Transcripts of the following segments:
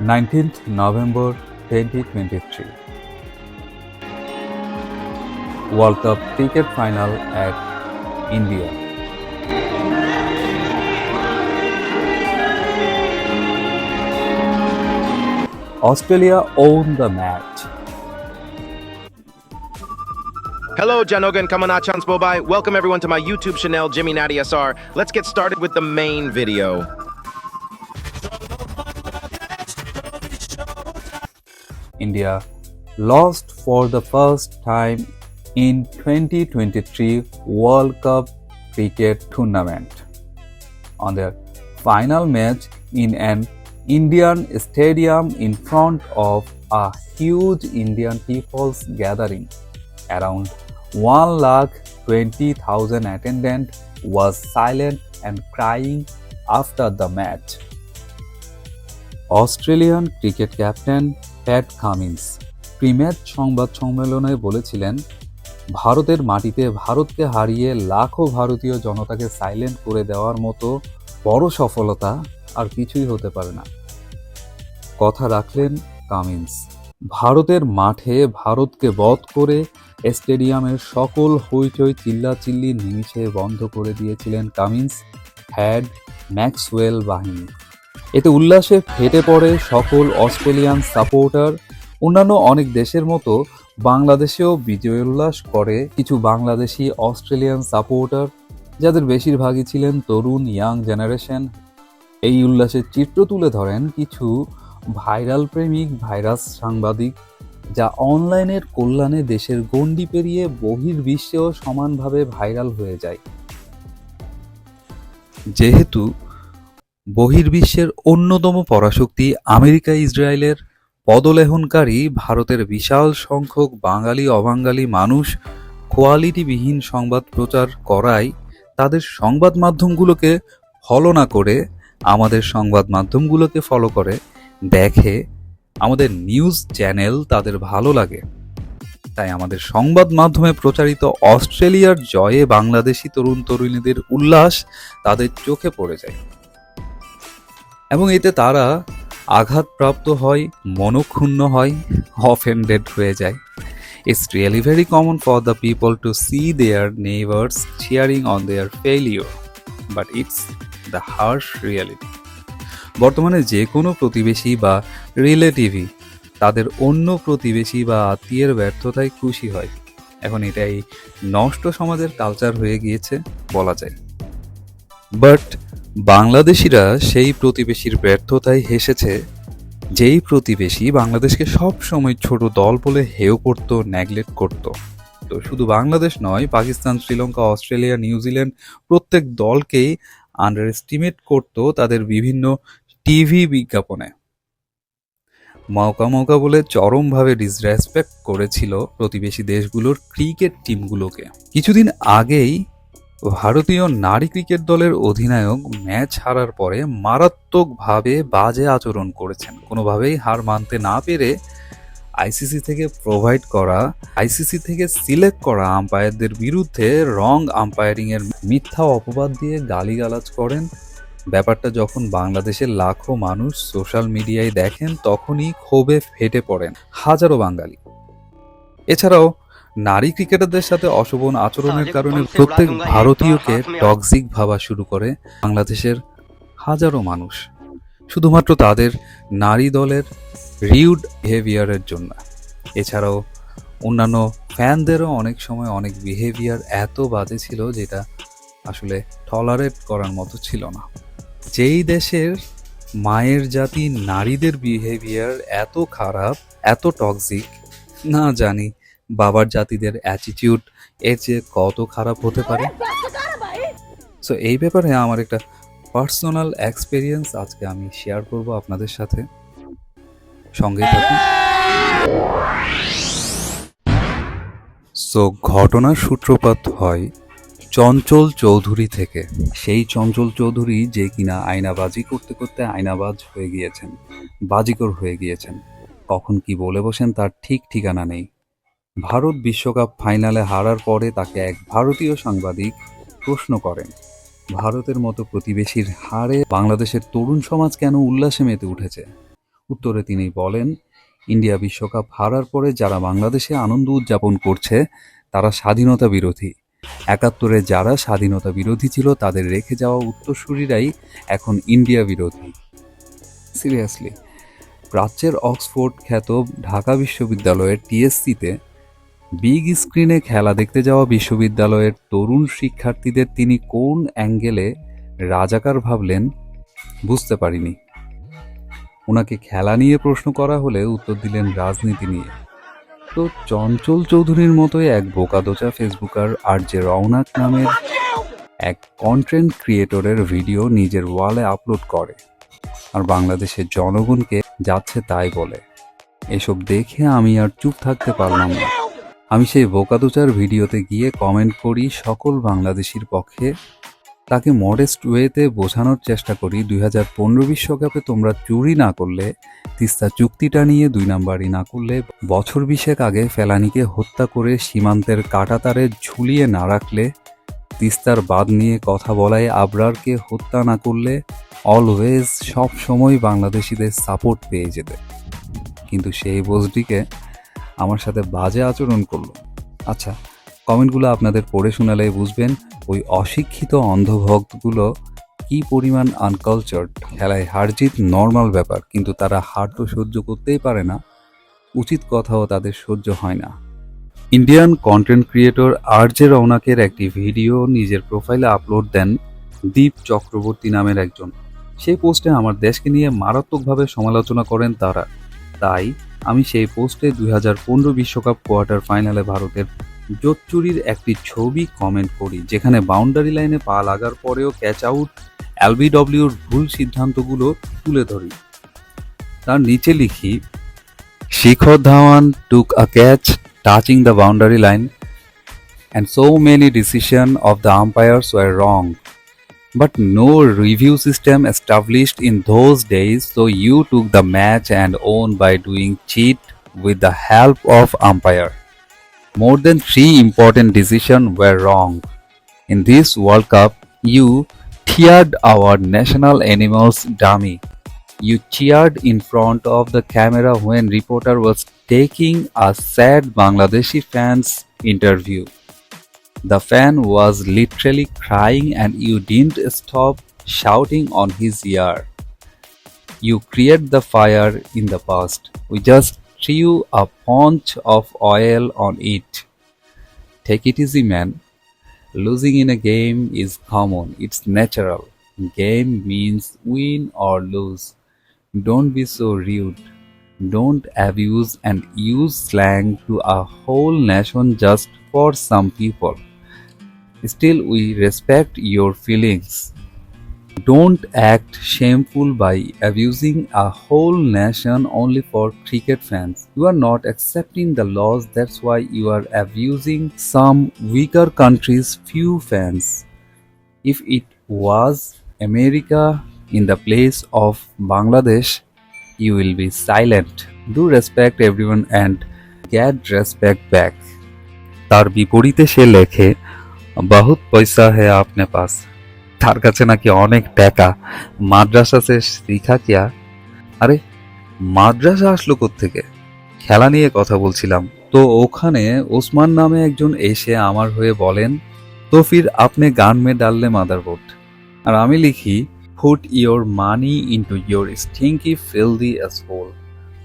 19th November 2023 World Cup cricket final at India. Australia won the match. Hello, Janogan Kamanachans Bobai. Welcome everyone to my YouTube channel, Jimmy Natty SR. Let's get started with the main video. India lost for the first time in 2023 World Cup cricket tournament. On their final match in an Indian stadium in front of a huge Indian people's gathering, around 1 lakh 20,000 attendant was silent and crying after the match. Australian cricket captain Pat Cummins prematch সংবাদ সম্মেলনে বলেছিলেন ভারতের মাটিতে ভারতকে হারিয়ে লাখো ভারতীয় জনতাকে সাইলেন্ট করে দেওয়ার মতো বড় সফলতা আর কিছুই হতে পারে না কথা রাখলেন কামিন্স ভারতের মাঠে ভারতকে বধ করে স্টেডিয়ামের সকল হইচই চিল্লাচিল্লি নিমিষে বন্ধ করে দিয়েছিলেন কামিন্স হ্যাড ম্যাক্সওয়েল বাহিনী। এতে উল্লাসে ফেটে পড়ে সকল অস্ট্রেলিয়ান সাপোর্টার। অন্যান্য অনেক দেশের মতো বাংলাদেশেও বিজয় উল্লাস করে কিছু বাংলাদেশি অস্ট্রেলিয়ান সাপোর্টার, যাদের বেশিরভাগই ছিলেন তরুণ ইয়াং জেনারেশন। এই উল্লাসের চিত্র তুলে ধরেন কিছু ভাইরাল প্রেমিক, ভাইরাস সাংবাদিক যা অনলাইনের কল্যাণে দেশের গণ্ডি পেরিয়ে বহির্বিশ্বেও সমানভাবে ভাইরাল হয়ে যায়। যেহেতু বহির্বিশ্বের অন্যতম পরাশক্তি আমেরিকা ইসরায়েলের পদলেহনকারী ভারতের বিশাল সংখ্যক বাঙালি অবাঙালি মানুষ কোয়ালিটিবিহীন সংবাদ প্রচার করায় তাদের সংবাদ মাধ্যমগুলোকে ফলো না করে আমাদের সংবাদ মাধ্যমগুলোকে ফলো করে দেখে আমাদের নিউজ চ্যানেল তাদের ভালো লাগে। তাই আমাদের সংবাদ মাধ্যমে প্রচারিত অস্ট্রেলিয়ার জয়ে বাংলাদেশি তরুণ তরুণীদের উল্লাস তাদের চোখে পড়ে যায়। এবং এতে তারা আঘাতপ্রাপ্ত হয়, মনক্ষুণ্ণ হয় অফেন্ডেড হয়ে যায়। It's really very common for the people to see their neighbours cheering on their failure but it's the harsh reality বর্তমানে যে কোনো প্রতিবেশী বা রিলেটিভই তাদের অন্য প্রতিবেশী বা আত্মীয়ের ব্যর্থতায় খুশি হয়। এখন এটাই নষ্ট সমাজের কালচার হয়ে গিয়েছে বলা যায়। বাট বাংলাদেশিরা সেই প্রতিবেশীর ব্যর্থতায় হেসেছে, যেই প্রতিবেশী বাংলাদেশকে সব সময় ছোট দল বলে হেয় করত নেগলেক্ট করত। তো শুধু বাংলাদেশ নয়, পাকিস্তান, শ্রীলঙ্কা, অস্ট্রেলিয়া, নিউজিল্যান্ড প্রত্যেক দলকেই আন্ডার এস্টিমেট করত তাদের বিভিন্ন টিভি বিজ্ঞাপনে। মৌকা মৌকা বলে চরমভাবে ডিসরেসপেক্ট করেছিল প্রতিবেশী দেশগুলোর ক্রিকেট টিমগুলোকে কিছুদিন আগেই ভারতীয় নারী ক্রিকেট দলের অধিনায়ক ম্যাচ হারার পরে মারাত্মকভাবে বাজে আচরণ করেছেন। কোনোভাবেই হার মানতে না পেরে আইসিসি থেকে প্রোভাইড করা, আইসিসি থেকে সিলেক্ট করা আম্পায়ারদের বিরুদ্ধে রং আম্পায়ারিংয়ের মিথ্যা অপবাদ দিয়ে গালিগালাজ করেন ব্যাপারটা যখন বাংলাদেশের লাখো মানুষ সোশ্যাল মিডিয়ায় দেখেন তখনই ক্ষোভে ফেটে পড়েন হাজারো বাঙালি। এছাড়াও নারী ক্রিকেটারদের সাথে অশোভন আচরণের কারণে প্রত্যেক ভারতীয়কে টক্সিক ভাবা শুরু করে বাংলাদেশের হাজারো মানুষ। শুধুমাত্র তাদের নারী দলের রিউড বিহেভিয়ারের জন্য। এছাড়াও অন্যান্য ফ্যানদেরও অনেক সময় অনেক বিহেভিয়ার এত বাজে ছিল যেটা আসলে টলারেট করার মতো ছিল না। যেই দেশের মায়ের জাতি নারীদের বিহেভিয়ার এত খারাপ, এত টক্সিক না জানি বাবার জাতিদের অ্যাটিটিউড এর চেয়ে কত খারাপ হতে পারে। সো এই ব্যাপারে আমার একটা পার্সোনাল এক্সপিরিয়েন্স আজকে আমি শেয়ার করব আপনাদের সাথে। সঙ্গে থাকুন। সো ঘটনার সূত্রপাত হয় চঞ্চল চৌধুরী থেকে। সেই চঞ্চল চৌধুরী যে কিনা আয়নাবাজি করতে করতে আয়নাবাজ হয়ে গিয়েছেন, বাজিকর হয়ে গিয়েছেন। কখন কি বলে বসেন তার ঠিক ঠিকানা নেই। ভারত বিশ্বকাপ ফাইনালে হারার পরে তাকে এক ভারতীয় সাংবাদিক প্রশ্ন করেন, ভারতের মতো প্রতিবেশীর হারে বাংলাদেশের তরুণ সমাজ কেন উল্লাসে মেতে উঠেছে? উত্তরে তিনি বলেন, ইন্ডিয়া বিশ্বকাপ হারার পরে যারা বাংলাদেশে আনন্দ উদযাপন করছে, তারা স্বাধীনতা বিরোধী। একাত্তরে যারা স্বাধীনতা বিরোধী ছিল, তাদের রেখে যাওয়া উত্তরসূরিরাই এখন ইন্ডিয়া বিরোধী। সিরিয়াসলি, প্রাচ্যের অক্সফোর্ড খ্যাত ঢাকা বিশ্ববিদ্যালয়ের টিএসসিতে বিগ স্ক্রিনে খেলা দেখতে যাওয়া বিশ্ববিদ্যালয়ের তরুণ শিক্ষার্থীদের তিনি কোন অ্যাঙ্গেলে রাজাকার ভাবলেন বুঝতে পারিনি। ওনাকে খেলা নিয়ে প্রশ্ন করা হলে উত্তর দিলেন রাজনীতি নিয়ে। তো চঞ্চল চৌধুরীর মতোই এক বোকাদোচা ফেসবুকার আর যে রওনাক নামের এক কন্টেন্ট ক্রিয়েটরের ভিডিও নিজের ওয়ালে আপলোড করে। আর বাংলাদেশের জনগণকে যাচ্ছে তাই বলে। এসব দেখে আমি আর চুপ থাকতে পারলাম না। আমি সেই বোকাদোচার ভিডিওতে গিয়ে কমেন্ট করি সকল বাংলাদেশির পক্ষে। তাকে মডেস্ট ওয়েতে বোঝানোর চেষ্টা করি। দুই হাজার পনেরো বিশ্বকাপে তোমরা চুরি না করলে, তিস্তা চুক্তিটা নিয়ে দুই নাম্বারই না করলে, বছর বিশেক আগে ফেলানিকে হত্যা করে সীমান্তের কাটাতারে ঝুলিয়ে না রাখলে, তিস্তার বাদ নিয়ে কথা বলায় আবরারকে হত্যা না করলে অলওয়েজ সব সময় বাংলাদেশিদের সাপোর্ট পেয়ে যেতে। কিন্তু সেই বোঝটিকে আমার সাথে বাজে আচরণ করল। আচ্ছা কমেন্টগুলো আপনাদের পড়ে শোনালে বুঝবেন ওই অশিক্ষিত অন্ধভক্তগুলো কি পরিমাণ আনকালচার্ড খেলায় হারজিত নর্মাল ব্যাপার, কিন্তু তারা হার তো সহ্য করতেই পারে না। উচিত কথাও তাদের সহ্য হয় না। Indian content creator R J রৌনাকের একটি ভিডিও নিজের প্রোফাইলে আপলোড দেন দীপ চক্রবর্তী নামের একজন। সেই পোস্টে আমার দেশকে নিয়ে মারাত্মকভাবে সমালোচনা করেন তারা। তাই আমি সেই পোস্টে দুই হাজার পনেরো বিশ্বকাপ কোয়ার্টার ফাইনালে ভারতের জোচুরির একটি ছবি কমেন্ট করি, যেখানে বাউন্ডারি লাইনে পা লাগার পরেও ক্যাচ আউট এলবিডব্লিউর ভুল সিদ্ধান্তগুলো তুলে ধরি। তার নিচে লিখি, Shikhar Dhawan took a catch touching the boundary line and so many decision of the umpires were wrong but no review system established in those days so you took the match and won by doing cheat with the help of umpire More than three important decisions were wrong. In this World Cup, you cheered our national animals dummy. You cheered in front of the camera when reporter was taking a sad Bangladeshi fan's interview. The fan was literally crying and you didn't stop shouting on his ear. You created the fire in the past. We just threw a punch of oil on it. Take it easy, man. Losing in a game is common, it's natural. Game means win or lose. Don't be so rude. Don't abuse and use slang to a whole nation just for some people. Still, we respect your feelings. Don't act shameful by abusing a whole nation only for cricket fans you are not accepting the loss that's why you are abusing some weaker countries few fans if it was America in the place of Bangladesh you will be silent do respect every one and get respect back তার বিপরীতে সে লেখে, বহুত পয়সা হ্যাঁ আপনার পাশ তার কাছে নাকি অনেক টাকা। মাদ্রাসা সে শিখা কিয়া আরে? মাদ্রাসা আসলো থেকে খেলা নিয়ে কথা বলছিলাম। তো ওখানে ওসমান নামে একজন এসে আমার হয়ে বলেন তো ফির আপনি গান মে ডাললে মাদারবোর্ড। আর আমি লিখি put your money into your stinky filthy ass hole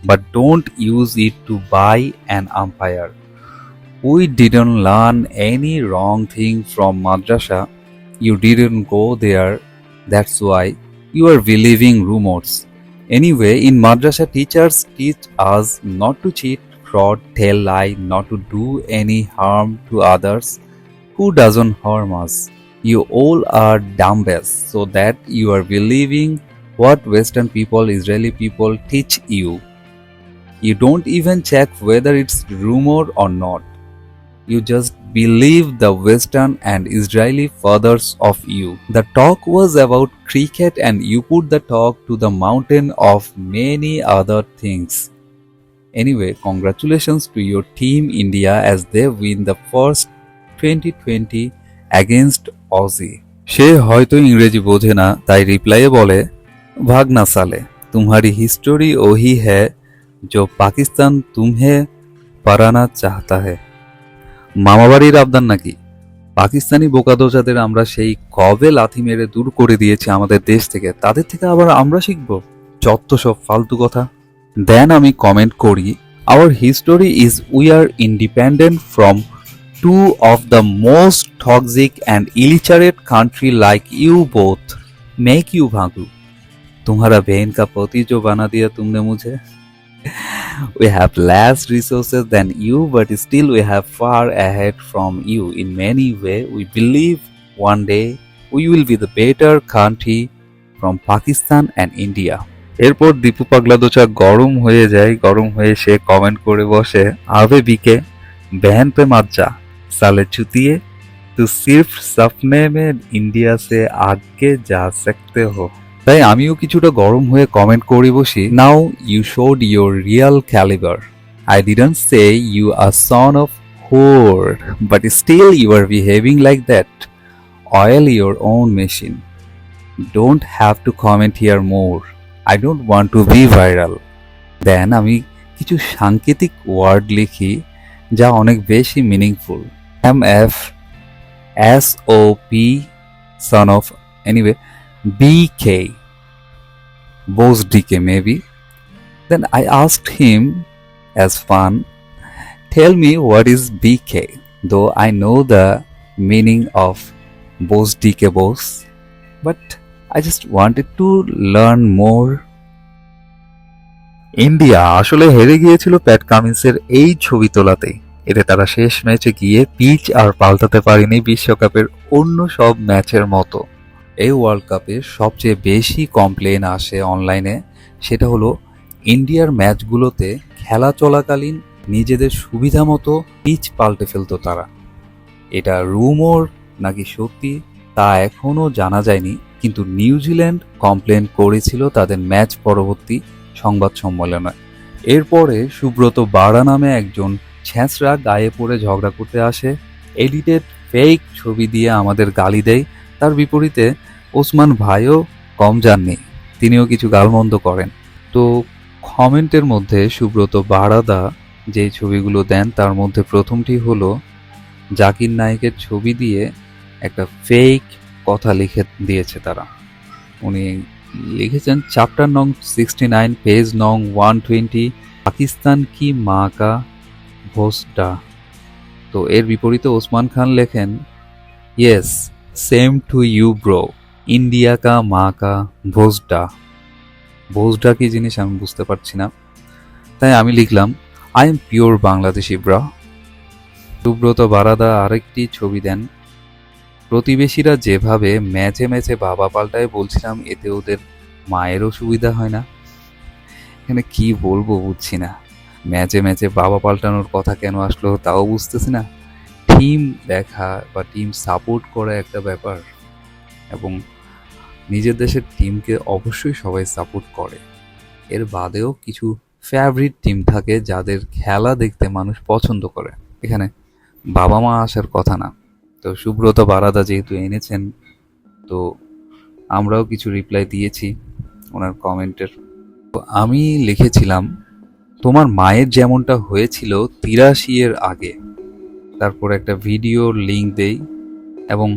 but don't use it to buy an umpire We didn't learn any wrong thing from madrasa. You didn't go there. That's why you are believing rumors. Anyway, in madrasa, teachers teach us not to cheat, fraud, tell lie, not to do any harm to others who doesn't harm us. You all are dumbbells, so that you are believing what Western people, Israeli people teach you. You don't even check whether it's rumor or not you just believe the Western and Israeli fathers of you. The talk was about cricket, and you put the talk to the mountain of many other things. Anyway, congratulations to your team India as they win the first 2020 against Aussie. সে হয়তো ইংরেজি বোঝে না তাই রিপ্লাইয়ে বলে ভাগনা সালে तुम्हारी history वही है जो পাকিস্তান तुम्हे পারানা চাহতা है মামাবাড়ির আবদান নাকি পাকিস্তানি বোকাদোজাদের আমরা সেই কবে লাথি মেরে দূর করে দিয়েছি আমাদের দেশ থেকে তাদের থেকে আবার আমরা শিখব যত সব ফালতু কথা দেন আমি কমেন্ট করি our history is we are independent from two of the most toxic and illiterate country like you both मैं क्यों भागू तुम्हारा बहन का पति जो बना दिया तुमने मुझे we have less resources than you but still we have far ahead from you in many way we believe one day we will be the better country from pakistan and india এরপর দীপু পাগলা দোচা গরম হয়ে যায় গরম হয়ে সে comment করে বসে আবে বিকে বহন পে মাজ্জা সালে চুতিয়ে তো সিফ সপনে মে ইন্ডিয়া সে আগে যা সকতে হো তাই আমিও কিছুটা গরম হয়ে কমেন্ট করি বসি now you showed your real calibre I didn't say you are son of whore but still you are behaving like that oil your own machine don't have to comment here more I don't want to be viral then আমি কিছু সাংকেতিক word লিখি যা অনেক বেশি meaningful M F S O P son of anyway BK, Bose DK maybe. Then I asked him as fun, tell me what is BK, though I know the meaning of Bose DK Bose, but I just wanted to learn more. India আসলে হেরে গিয়েছিল প্যাট কামিন্সের এই ছবি তোলাতে এতে তারা শেষ ম্যাচে গিয়ে পিচ আর পাল্টাতে পারেনি বিশ্বকাপের অন্য সব ম্যাচের মতো এই ওয়ার্ল্ড কাপে সবচেয়ে বেশি কমপ্লেন আসে অনলাইনে সেটা হলো ইন্ডিয়ার ম্যাচগুলোতে খেলা চলাকালীন নিজেদের সুবিধা মতো পিচ পাল্টে ফেলতো তারা। এটা রুমোর নাকি সত্যি তা এখনও জানা যায়নি, কিন্তু নিউজিল্যান্ড কমপ্লেন করেছিল তাদের ম্যাচ পরবর্তী সংবাদ সম্মেলনে। এরপরে সুব্রত বাড়া নামে একজন ছ্যাঁচড়া গায়ে পড়ে ঝগড়া করতে আসে এডিটেড ফেক ছবি দিয়ে আমাদের গালি দেয় তার বিপরীতে ওসমান ভাইও কম যাননি, তিনিও কিছু গালমন্দ করেন। তো কমেন্টের মধ্যে সুব্রত বারাদা যে ছবিগুলো দেন, তার মধ্যে প্রথমটি হলো জাকির নায়কের ছবি দিয়ে একটা ফেক কথা লিখে দিয়েছে তারা। উনি লিখেছেন চ্যাপ্টার নং সিক্সটি নাইন পেজ নং ওয়ান টোয়েন্টি পাকিস্তান কি মা কা ভোসডা তো এর বিপরীতে ওসমান খান লেখেন yes same to you bro India কা মা কা ভোজডা ভোজডা কি জিনিস আমি বুঝতে পারছি না। তাই আমি লিখলাম I am pure Bangladeshi bro Subrata Barada আরেকটি ছবি দেন। প্রতিবেশীরা যেভাবে ম্যাচে ম্যাচে বাবা পাল্টায় বলছিলাম, এতে ওদের মায়েরও সুবিধা হয় না। এখানে কি বলব বুঝছি না। ম্যাচে ম্যাচে বাবা পাল্টানোর কথা কেন আসলো তাও বুঝতেছি না। টিম দেখা বা টিম সাপোর্ট করা একটা ব্যাপার এবং নিজের দেশের টিমকে অবশ্যই সবাই সাপোর্ট করে। এর বাদেও কিছু ফেভারিট টিম থাকে যাদের খেলা দেখতে মানুষ পছন্দ করে। এখানে বাবা মা আসার কথা না। তো সুব্রত বারাদা যেহেতু এনেছেন, তো আমরাও কিছু রিপ্লাই দিয়েছি ওনার কমেন্টের তো আমি লিখেছিলাম, তোমার মায়ের যেমনটা হয়েছিল তিরাশি এর আগে তারপর একটা ভিডিও লিঙ্ক দেই এবং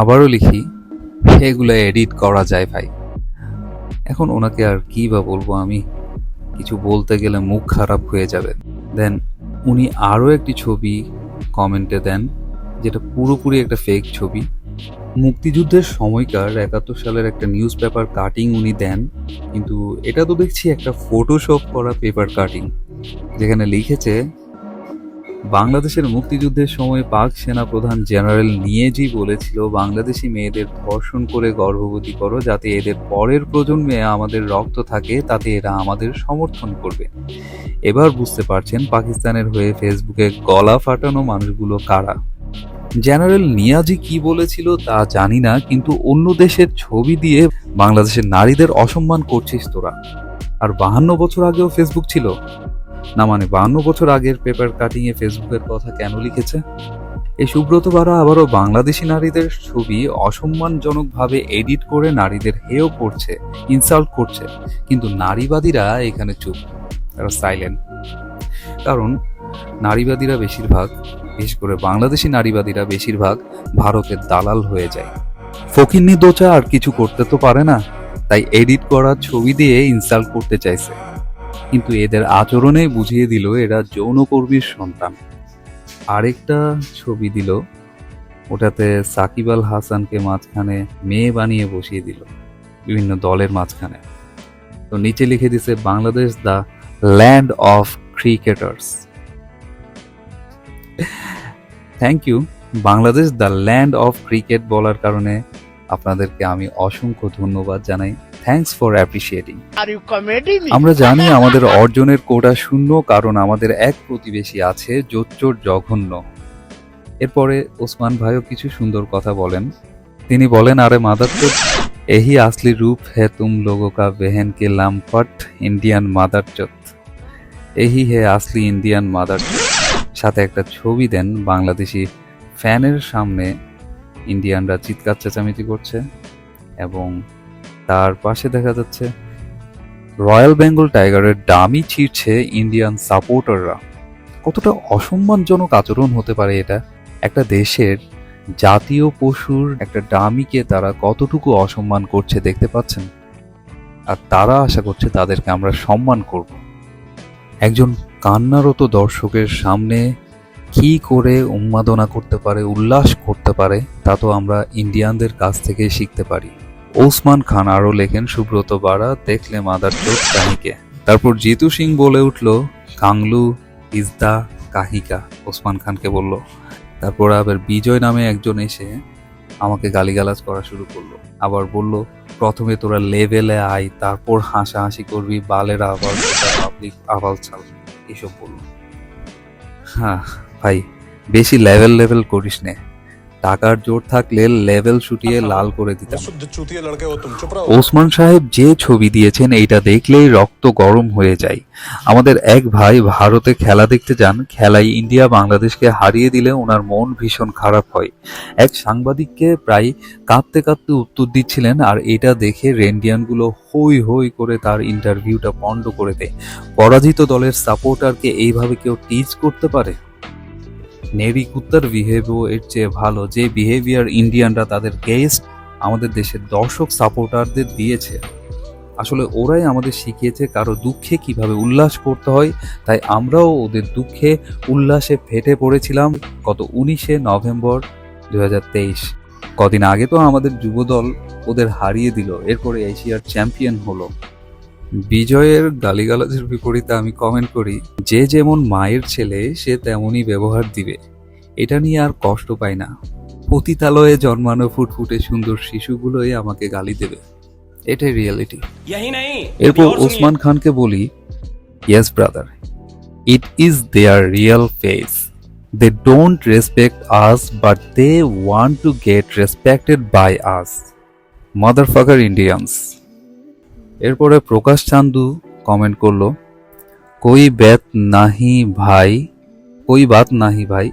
আবারও লিখি, সেগুলো এডিট করা যায় ভাই। এখন ওনাকে আর কি বা বলব আমি? কিছু বলতে গেলে মুখ খারাপ হয়ে যাবে। দেন উনি আরও একটি ছবি কমেন্টে দেন, যেটা পুরোপুরি একটা ফেক ছবি। মুক্তিযুদ্ধের সময়কার একাত্তর সালের একটা নিউজ পেপার কাটিং উনি দেন, কিন্তু এটা তো দেখছি একটা ফটোশপ করা পেপার কাটিং যেখানে লিখেছে বাংলাদেশের মুক্তিযুদ্ধের সময় পাক সেনা প্রধান জেনারেল নিয়েজি বলেছিল, বাংলাদেশি মেয়েদের ধর্ষণ করে গর্ভবতী করো যাতে এদের পরের প্রজন্মে আমাদের রক্ত থাকে, তাতে এরা আমাদের সমর্থন করবে। এবার বুঝতে পারছেন পাকিস্তানের হয়ে ফেসবুকে গলা ফাটানো মানুষগুলো কারা। জেনারেল নিয়াজি কি বলেছিল তা জানি না, কিন্তু অন্য দেশের ছবি দিয়ে বাংলাদেশের নারীদের অসম্মান করছিস তোরা। আর বাহান্ন বছর আগেও ফেসবুক ছিল। না মানে বাহান্ন বছর আগের পেপার কাটিং এ ফেসবুকের কথা কেন লিখেছে? এই সুব্রত বারা আবারও বাংলাদেশি নারীদের ছবি অসম্মানজনকভাবে এডিট করে নারীদের হেয় করছে ইনসাল্ট করছে। কিন্তু নারীবাদীরা এখানে চুপ, তারা সাইলেন্ট কারণ নারীবাদীরা বেশিরভাগ, বিশেষ করে বাংলাদেশি নারীবাদীরা বেশিরভাগ ভারতের দালাল হয়ে যায়। ফকিন্নি দোচা আর কিছু করতে তো পারে না, তাই এডিট করা ছবি দিয়ে ইনস্টল করতে চাইছে। কিন্তু এদের আচরণে বুঝিয়ে দিল এরা যৌনকর্মীর সন্তান। আরেকটা ছবি দিল, ওটাতে সাকিব আল হাসানকে মাঝখানে মেয়ে বানিয়ে বসিয়ে দিল, বিভিন্ন দলের মাঝখানে। তো নিচে লিখে দিছে, Bangladesh the land of cricketers. Thank you Bangladesh the land of cricket বলার কারণে আপনাদেরকে আমি অসংখ্য ধন্যবাদ জানাই। Thanks for appreciating Are you committing me? আমরা জানি আমাদের অর্জনের কোটা শূন্য কারণ আমাদের এক প্রতিবেশী আছে জোচ্চোর জঘন্য। এরপরে ওসমান ভাইও কিছু সুন্দর কথা বলেন। তিনি বলেন আরে মাদার তো এহি আসলি রূপ হে তুম লোগো কা বেহেন কে লামপট ইন্ডিয়ান মাদার চোত। এহি হে আসলি ইন্ডিয়ান মাদার সাথে একটা ছবি দেন বাংলাদেশি ফ্যানের সামনে ইন্ডিয়ানরা চিৎকার চেঁচামেচি করছে এবং তার পাশে দেখা যাচ্ছে রয়্যাল বেঙ্গল টাইগারের ডামি ছিঁড়ছে ইন্ডিয়ান সাপোর্টাররা কতটা অসম্মানজনক আচরণ হতে পারে এটা? একটা দেশের জাতীয় পশুর একটা ডামিকে তারা কতটুকু অসম্মান করছে দেখতে পাচ্ছেন? আর তারা আশা করছে তাদেরকে আমরা সম্মান করব। একজন কান্নারত দর্শকের সামনে কি করে উন্মাদনা করতে পারে, উল্লাস করতে পারে, তা তো আমরা ইন্ডিয়ানদের কাছ থেকে শিখতে পারি। ওসমান খান আরও লেখেন, সুব্রত বাড়া দেখলে মাদার চোখ কাহিকে। তারপর জিতু সিং বলে উঠল, কাংলু ইজদা কাহিকা, ওসমান খানকে বলল। তারপর আবার বিজয় নামে একজন এসে আমাকে গালিগালাজ করা শুরু করল। আবার বলল, প্রথমে তোরা লেভেলে আয়, তারপর হাসাহাসি করবি, বালের আবার পাবলিক আবাল ছাল এসব বলল। হ্যাঁ ভাই, বেশি লেভেল লেভেল করিস নে। টাকার জোর থাকলে লেভেল শুটিয়ে লাল করে দিতাম। ওসমান সাহেব যে ছবি দিয়েছেন এইটা দেখলেই রক্ত গরম হয়ে যায়। আমাদের এক ভাই ভারতে খেলা দেখতে যান। খেলায় ইন্ডিয়া বাংলাদেশকে হারিয়ে দিলে ওনার মন ভীষণ খারাপ হয়। এক সাংবাদিককে প্রায় কাঁদতে কাঁদতে উত্তর দিচ্ছিলেন আর এটা দেখে রেন্ডিয়ানগুলো হই হই করে তার ইন্টারভিউটা পণ্ড করে দেয়। পরাজিত দলের সাপোর্টারকে এইভাবে কেউ টিচ করতে পারে? নেরি কুত্তার বিহেভিয়ার এর চেয়ে ভালো। যে বিহেভিয়ার ইন্ডিয়ানরা তাদের গেস্ট আমাদের দেশের দর্শক সাপোর্টারদের দিয়েছে। আসলে ওরাই আমাদের শিখিয়েছে কারও দুঃখে কীভাবে উল্লাস করতে হয়। তাই আমরাও ওদের দুঃখে উল্লাসে ফেটে পড়েছিলাম গত উনিশে নভেম্বর দু হাজার তেইশ। কদিন আগে তো আমাদের যুবদল ওদের হারিয়ে দিল। এরপরে এশিয়ার চ্যাম্পিয়ন হলো। বিজয়ের গালিগালাজের বিপরীতে আমি কমেন্ট করি যে যেমন মায়ের ছেলে সে তেমনই ব্যবহার দিবে। এটা নিয়ে আর কষ্ট পাই না। পতিতালয়ে জন্মানো ফুটফুটে সুন্দর শিশুগুলোই আমাকে গালি দেবে। এটাই রিয়েলিটি এরপর ওসমান খানকে বলি yes brother it is their real face they don't respect us but they want to get respected by us mother fucker Indians এরপরে প্রকাশ চান্দু কমেন্ট করল, কই ব্যাত নাহি ভাই, কই বাত নাহি ভাই,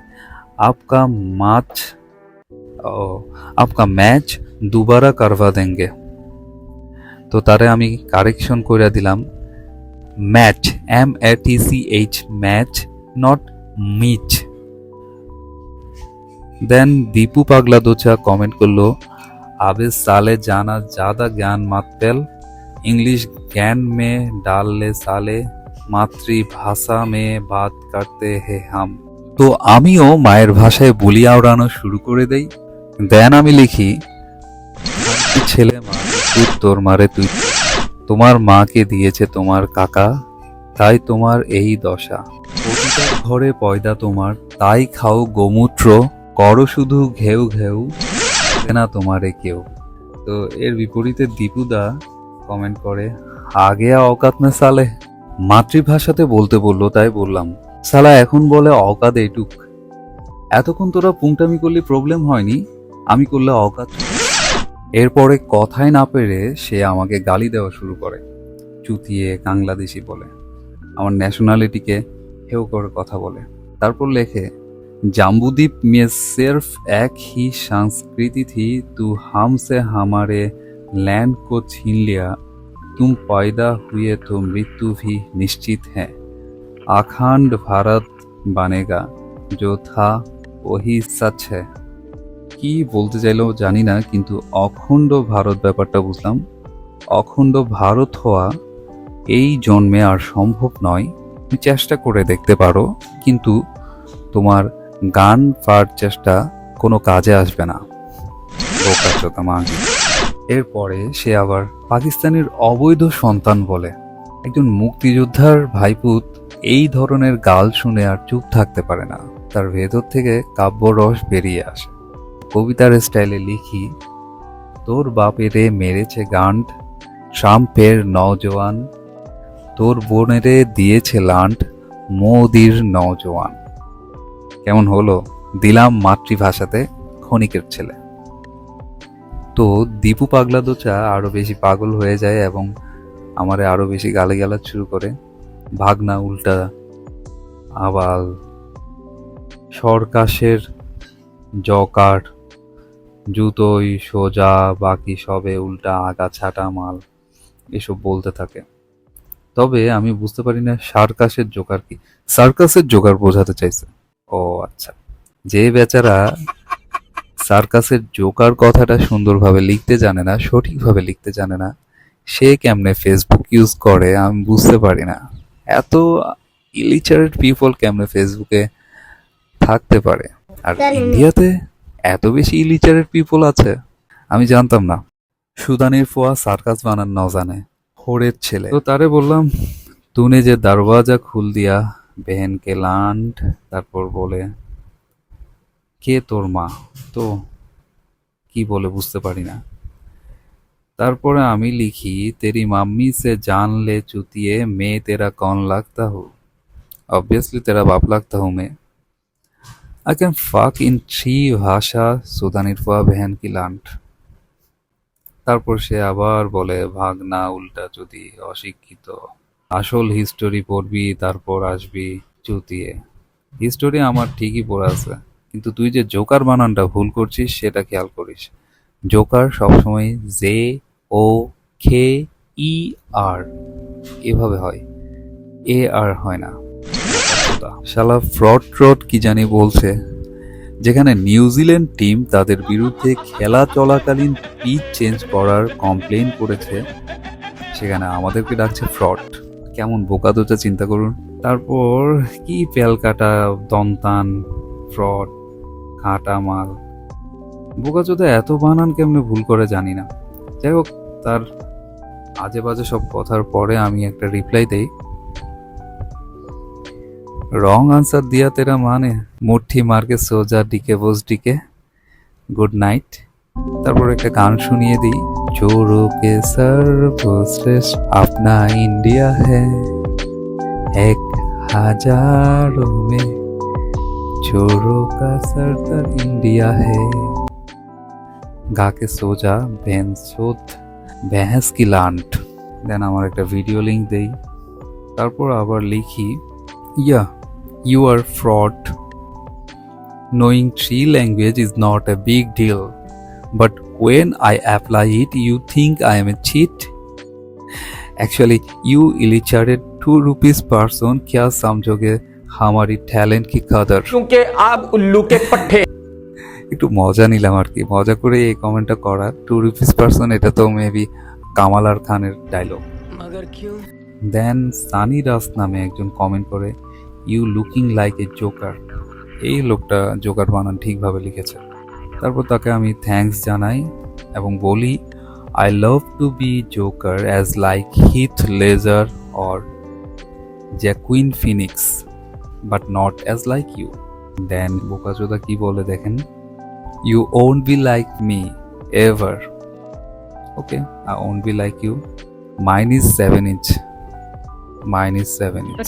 আপকা মাছ আপকা ম্যাচ দুবারা কারভা দেঙ্গে। তো তারে আমি কারেকশন করে দিলাম, match M A T C H match not mich then Dipu পাগলা দোচা কমেন্ট করল, আবে সালে জানা জাদা জ্ঞান মাততেল इंग्लिश ज्ञान में डाल ले साले মাতৃভাষা মে বাত করতে হে হাম তো আমিও মায়ের ভাষায় বলি আওড়ানো শুরু করে দেই দেন আমি লিখি তুই ছেলে মা তুই তোর মারে তুই তোমার মাকে দিয়েছে তোমার কাকা তাই তোমার এই দশা পতিতার ঘরে পয়দা তোমার তাই খাও গোমূত্র করো শুধু ঘেউ ঘেউ দেখে না তোমারে কেউ তো এর বিপরীতে দীপুদা কমেন্ট করে, আগে অকাত না সালে? মাতৃভাষাতে বলতে বলল, তাই বললাম, সালা, এখন বলে অকাত এইটুক। এতক্ষণ তোরা পুংটামি করলে প্রবলেম হয়নি, আমি করলে অকাত এরপরে কথাই না পেরে সে আমাকে গালি দেওয়া শুরু করে, চুতিয়ে বাংলাদেশি বলে, আমার ন্যাশনালিটিকে হেউ করে কথা বলে। তারপর লেখে, জাম্বুদ্বীপ মে এক হি সংস্কৃতি থি তু হামসে হামারে लैंड को छीन लिया तुम पैदा हुए तो मृत्यु भी निश्चित है अखंड भारत बनेगा जो था वही सच है কি বলতে চাইলো জানি না কিন্তু অখণ্ড ভারত ব্যাপারটা বুঝলাম অখণ্ড ভারত হওয়া এই জন্মে আর সম্ভব নয় তুমি চেষ্টা করে দেখতে পারো কিন্তু তোমার গান পার চেষ্টা কোনো কাজে আসবে না বোকাচোদা মাগি। এরপরে সে আবার পাকিস্তানের অবৈধ সন্তান বলে। একজন মুক্তিযোদ্ধার ভাইপুত এই ধরনের গাল শুনে আর চুপ থাকতে পারে না। তার ভেতর থেকে কাব্যরস বেরিয়ে আসে। কবিতার স্টাইলে লিখি, তোর বাপেরে মেরেছে গান্ড ট্রাম্পের নওজোয়ান, তোর বোনেরে দিয়েছে লান্ড মোদির নওজোয়ান। কেমন হলো দিলাম মাতৃভাষাতে ক্ষণিকের ছেলে। তো দীপু পাগলা দোচা আরও বেশি পাগল হয়ে যায় এবং আমারে আরও বেশি গালে গালা শুরু করে। ভাগনা, উল্টা আবার সরকাশের জকার, জুতোই সোজা, বাকি সবে উল্টা আগা ছাটা মাল, এসব বলতে থাকে। তবে আমি বুঝতে পারি না সার্কাসের জোকার কি। সার্কাসের জোকার বোঝাতে চাইছে। ও আচ্ছা। যে বেচারা সার্কাসের জোকার কথাটা সুন্দরভাবে লিখতে জানে না সঠিকভাবে লিখতে জানে না। সে কেমনে ফেসবুক ইউজ করে আমি বুঝতে পারি না। এত ইলিচারেট পিপল কেমনে ফেসবুকে থাকতে পারে? আর ইন্ডিয়াতে এত বেশি ইলিচারেট পিপল আছে আমি জানতাম না। সুদানির ফোয়া সার্কাস বানান ন জানে হোরের ছেলে। তো তারে বললাম তুনে যে দরওয়াজা খুল দিয়া বেহেনকে লান্ড তারপর বলে কে তোর মা? তো কি বলে বুঝতে পারি না। তারপরে আমি লিখি, তেরি মাম্মি সে জানলে চুতিয়ে মেয়ে তেরা কন লাগতা হো? অবভিয়াসলি তেরা বাপ লাগতা হো মে। I can fuck in three ভাষা সুদানির ফা ভ্যান কি লান্ট তারপর সে আবার বলে ভাগ না উল্টা যদি অশিক্ষিত। আসল হিস্টোরি পড়বি, তারপর আসবি চুতিয়ে। হিস্টোরি আমার ঠিকই পড়ে আছে। কিন্তু তুই যে জোকার বানানটা ভুল করছিস, সেটা খেয়াল করিস। জোকার সবসময় জে ও খে ই আর এভাবে হয়। এ আর হয় না। শালা ফ্রড ট্রড কি জানি বলছে। যেখানে নিউজিল্যান্ড টিম তাদের বিরুদ্ধে খেলা চলাকালীন পিচ চেঞ্জ করার কমপ্লেন করেছে। সেখানে আমাদেরকে ডাকছে ফ্রড। কেমন বোকাদোচা চিন্তা করুন। তারপর কি পেলকাটা দন্তান, ফ্রড কাঁটা মাল। বোকাচোদা এত বানান কেমনে ভুল করে জানি না। যাই হোক, তার আজে বাজে সব কথার পরে আমি একটা রিপ্লাই দেই। রং আনসার দিয়া তেরা মানে মুঠি মার্কে সোজা DK Bose DK good night তারপর একটা গান শুনিয়ে দিই। চোরো সর্বশ্রেষ্ঠ আপনা ইন্ডিয়া হ্যাঁ এক হাজারো में चोरों का सरदार इंडिया है गा के सोजा ভেনসোদ ভ্যাঁস কি লান্ট দেন আমার একটা ভিডিও লিংক দেই তারপর আবার লিখি yeah you are fraud knowing three language is not a big deal but when i apply it you think i am a cheat actually you illiterate two rupees person क्या समझोगे हमारी talent की कदर क्योंकि आप उल्लू के पट्टे একটু মজা নিলাম আর কি মজা করে এই কমেন্টটা করা টু রুপিস পার্সন এটা তো মেবি কামাল আর খানের ডায়লগ मगर क्यों দেন সানি রাস নামে একজন কমেন্ট করে you looking like a joker এই লোকটা জোকার বানান ঠিকভাবে লিখেছে তারপর তাকে আমি থ্যাঙ্কস জানাই এবং বলি I love to be joker as like Heath Ledger or Joaquin Phoenix but not as like you then বোকাচোদা কি বলে দেখেন you won't be like me ever okay I won't be like you mine is seven inch mine is seven inch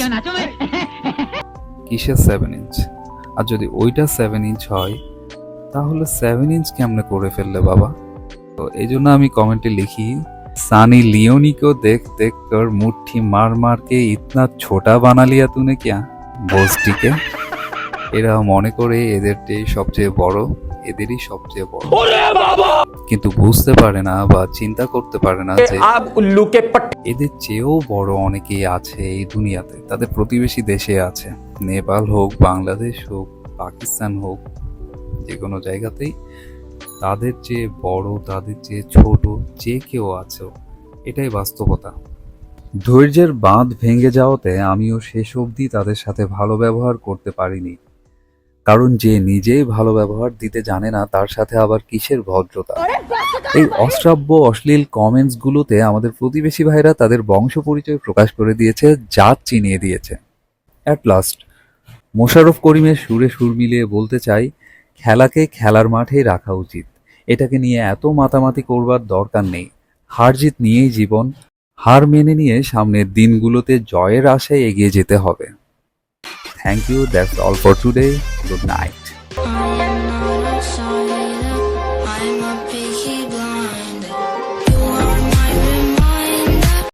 কিসের seven inch আর যদি ওইটা seven inch হয় তাহলে seven inch কেমনে করে ফেললে বাবা তো এই জন্য আমি কমেন্টে লিখি सानी लियोनी को देख देख कर मुट्ठी मार मार के इतना छोटा बना लिया तूने क्या বোসটিকে। এরা মনে করে এদেরটাই সবচেয়ে বড় এদেরই সবচেয়ে বড়। কিন্তু বুঝতে পারে না বা চিন্তা করতে পারে না যে এদের চেয়েও বড় অনেকেই আছে এই দুনিয়াতে। তাদের প্রতিবেশী দেশে আছে। নেপাল হোক বাংলাদেশ হোক পাকিস্তান হোক যে কোনো জায়গাতেই তাদের চেয়ে বড় তাদের চেয়ে ছোট যে কেউ আছে এটাই বাস্তবতা। ধৈর্যের বাঁধ ভেঙে যাওয়াতে আমিও শেষ অবধি তাদের সাথে ভালো ব্যবহার করতে পারিনি। কারণ যে নিজেই ভালো ব্যবহার দিতে জানে না, তার সাথে আবার কিসের ভদ্রতা? এই অশ্রাব্য, অশ্লীল কমেন্টস গুলোতে আমাদের প্রতিবেশী ভাইরা তাদের বংশ পরিচয় প্রকাশ করে দিয়েছে, জাত চিনিয়ে দিয়েছে। অ্যাট লাস্ট মোশারফ করিমের সুরে সুর মিলিয়ে বলতে চাই, খেলাকে খেলার মাঠেই রাখা উচিত। এটাকে নিয়ে এত মাতামাতি করবার দরকার নেই। হার জিত নিয়েই জীবন। হার মেনে নিয়ে সামনের দিনগুলোতে জয়ের আশায় এগিয়ে যেতে হবে। Thank you that's all for today good night